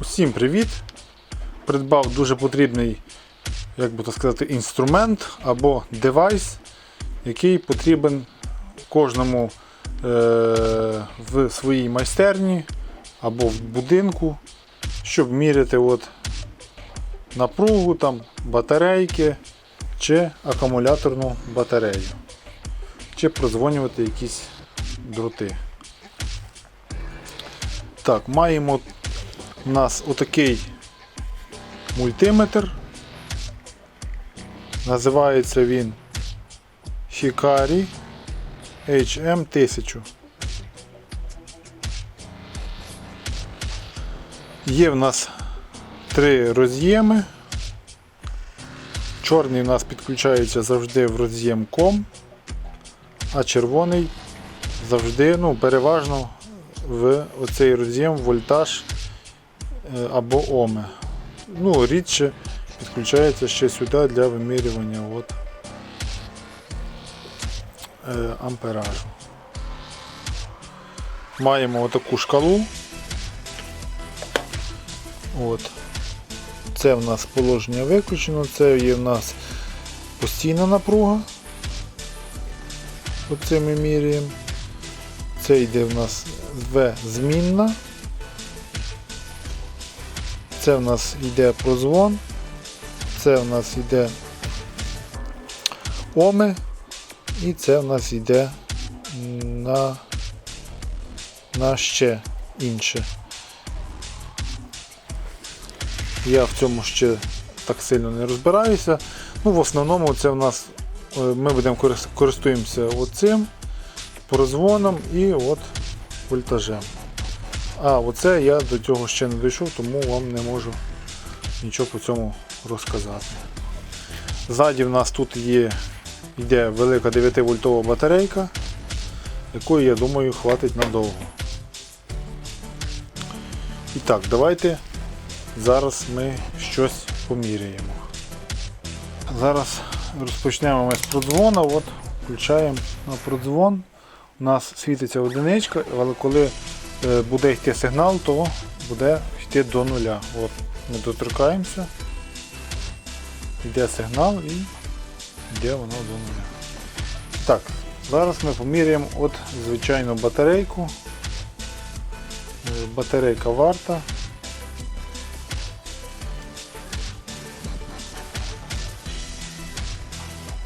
Усім привіт! Придбав дуже потрібний, як би то сказати, інструмент або девайс, який потрібен кожному е- в своїй майстерні або в будинку, щоб міряти от напругу, там, батарейки чи акумуляторну батарею, чи прозвонювати якісь дроти. Так, маємо у нас отакий мультиметр. Називається він Hikari HM1000. Є в нас три роз'єми. Чорний у нас підключається завжди в роз'єм COM, а червоний завжди, ну, переважно в оцей роз'єм вольтаж або оми. Ну, рідше підключається ще сюди для вимірювання от, е, амперажу. Маємо отаку шкалу. От. Це в нас положення виключено, це є в нас постійна напруга. Оце ми міряємо. Це йде в нас В змінна. Це в нас йде прозвон. Це в нас йде оми. І це в нас йде на, на ще інше. Я в цьому ще так сильно не розбираюся. Ну, В основному це в нас е, ми будемо користуємося оцим прозвоном і от вольтажем. А оце я до цього ще не дійшов, тому вам не можу нічого по цьому розказати. Ззаді в нас тут є йде велика 9 вольтова батарейка, якої, я думаю, хватить надовго. І так, давайте зараз ми щось поміряємо. Зараз розпочнемо ми з продзвона. От, включаємо на продзвон. У нас світиться одиничка, але коли буде йти сигнал, то буде йти до нуля. От, ми доторкаємося, йде сигнал і йде воно до нуля. Так, зараз ми поміряємо от звичайну батарейку. Е, Батарейка варта.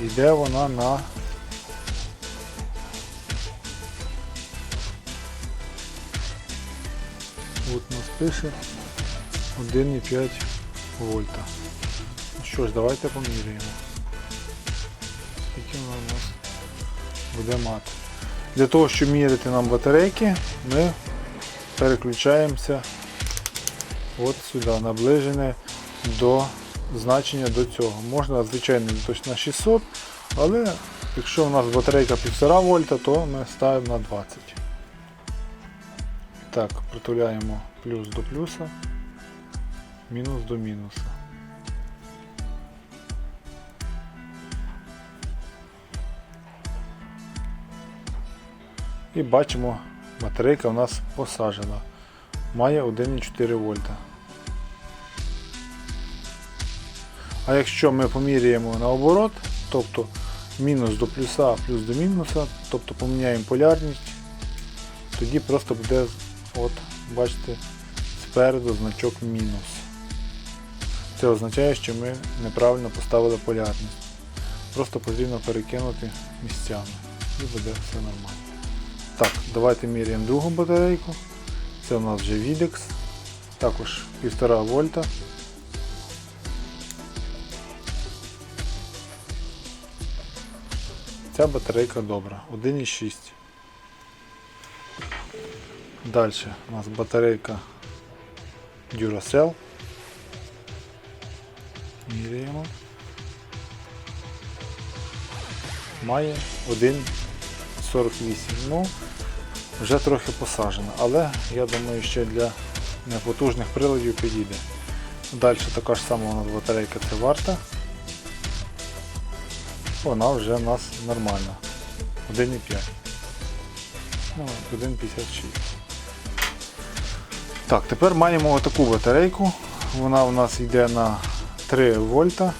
Йде вона на пише 1,5 вольта. Ну що ж, давайте поміряємо. Скільки вона у нас буде мати. Для того, щоб міряти нам батарейки, ми переключаємося от сюди, наближене до значення до цього. Можна, звичайно, точно на 600, але якщо у нас батарейка 1,5 вольта, то ми ставимо на 20. Так, притуляємо плюс до плюса, мінус до мінуса. І бачимо, батарейка у нас посаджена. Має 1,4 вольта. А якщо ми поміряємо наоборот, тобто мінус до плюса, плюс до мінуса, тобто поміняємо полярність, тоді просто буде, от, бачите, спереду значок мінус. Це означає, що ми неправильно поставили полярність. Просто потрібно перекинути місцями і буде все нормально. Так, давайте міряємо другу батарейку. Це у нас вже Videx, також 1,5 вольта. Ця батарейка добра, 1,6. Далі у нас батарейка Duracell. Міряємо. Має 1,48. Ну, вже трохи посаджена, але я думаю, ще для непотужних приладів підійде. Далі така ж сама у нас батарейка це варта. Вона вже в нас нормальна. 1,5. Ну, 1,56. Так, тепер маємо отаку батарейку. Вона у нас йде на 3 вольта.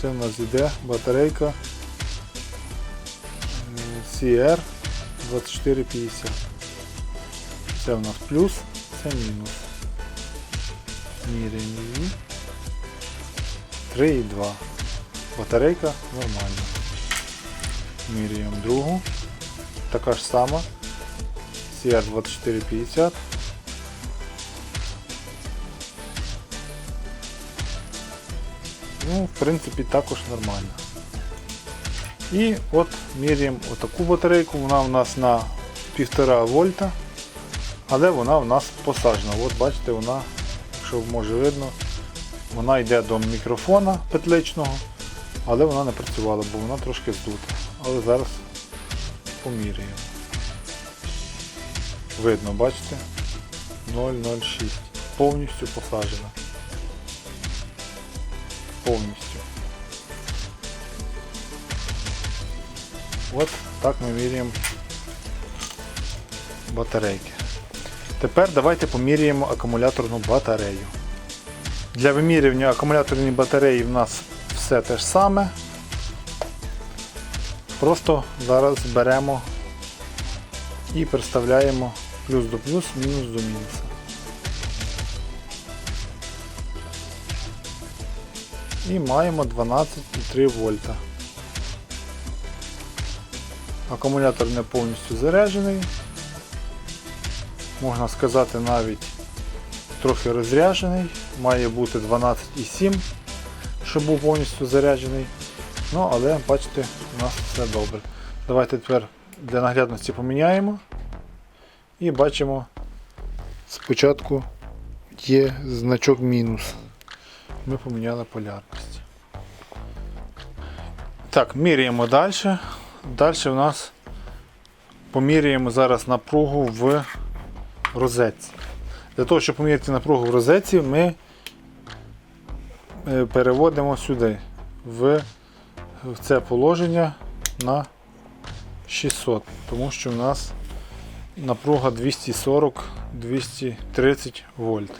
Це у нас йде батарейка е, CR 2450. Це у нас плюс, це мінус. Міряємо її. 3,2. Батарейка нормальна. Міряємо другу. Така ж сама. CR2450. Ну, в принципі, також нормально. І от міряємо отаку батарейку, вона у нас на 1,5 вольта, але вона у нас посаджена. От бачите, вона, якщо може видно, вона йде до мікрофона петличного, але вона не працювала, бо вона трошки здута. Але зараз поміряємо. Видно, бачите? 0,06. Повністю посаджена. Повністю. От так ми міряємо батарейки. Тепер давайте поміряємо акумуляторну батарею. Для вимірювання акумуляторної батареї в нас все те ж саме. Просто зараз беремо і представляємо плюс до плюс, мінус до мінуса. І маємо 12,3 вольта. Акумулятор не повністю заряджений. Можна сказати навіть трохи розряджений. Має бути 12,7, щоб був повністю заряджений. Ну, але бачите, у нас все добре. Давайте тепер для наглядності поміняємо. І бачимо, спочатку є значок мінус. Ми поміняли полярність. Так, міряємо далі. Далі у нас поміряємо зараз напругу в розетці. Для того, щоб поміряти напругу в розетці, ми е, переводимо сюди в, в це положення на 600, тому що у нас напруга 240-230 вольт.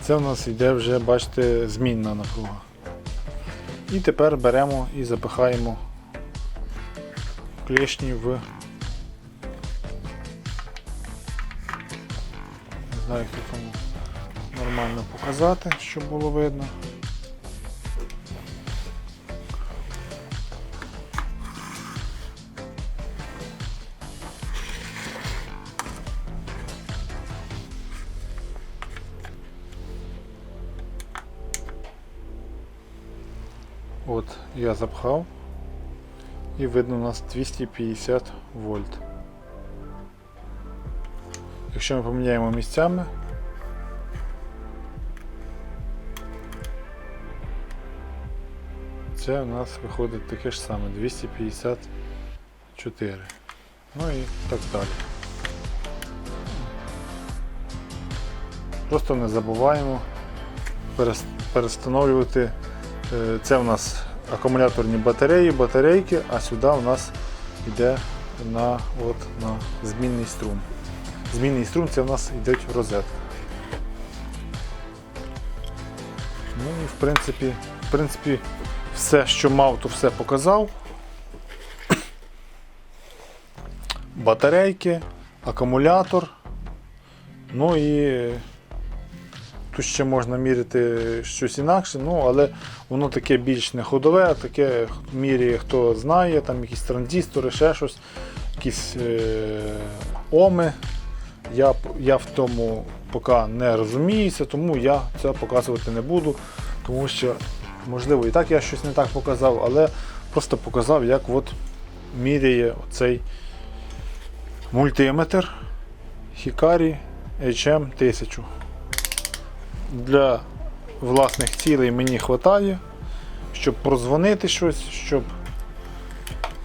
Це у нас йде вже, бачите, змінна напруга. І тепер беремо і запихаємо клешні в. Не знаю, як тут нормально показати, щоб було видно. От я запхав і видно у нас 250 вольт. Якщо ми поміняємо місцями, це у нас виходить таке ж саме 254. Ну і так далі. Просто не забуваємо перестановлювати Це у нас акумуляторні батареї, батарейки, а сюди у нас йде на, от, на змінний струм. Змінний струм це у нас йде в розетку. Ну і в принципі, в принципі, все, що мав, то все показав. Батарейки, акумулятор. Ну і Тут ще можна міряти щось інакше, ну, але воно таке більш не ходове, таке міряє, хто знає, там якісь транзистори, ще щось, якісь е, оми. Я, я в тому поки не розуміюся, тому я це показувати не буду, тому що, можливо, і так я щось не так показав, але просто показав, як от міряє цей мультиметр Hikari HM1000 для власних цілей мені вистачає, щоб прозвонити щось, щоб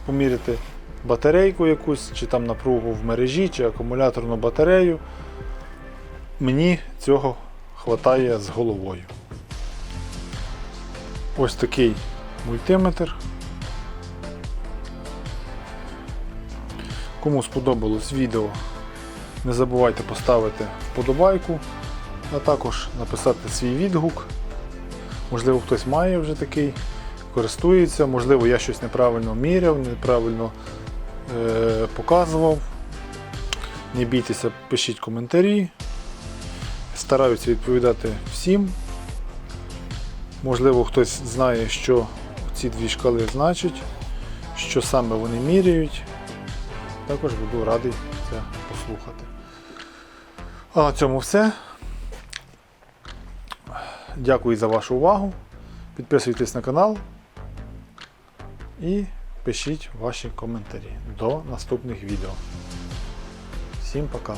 поміряти батарейку якусь, чи там напругу в мережі, чи акумуляторну батарею. Мені цього вистачає з головою. Ось такий мультиметр. Кому сподобалось відео, Не забувайте поставити вподобайку, а також написати свій відгук. Можливо, хтось має вже такий, користується, можливо, я щось неправильно міряв, неправильно е, показував. Не бійтеся, пишіть коментарі. Стараюся відповідати всім. Можливо, хтось знає, що ці дві шкали значать, що саме вони міряють. Також буду радий це послухати. А на цьому все. Дякую за вашу увагу. Підписуйтесь на канал і пишіть ваші коментарі. До наступних відео. Всім пока!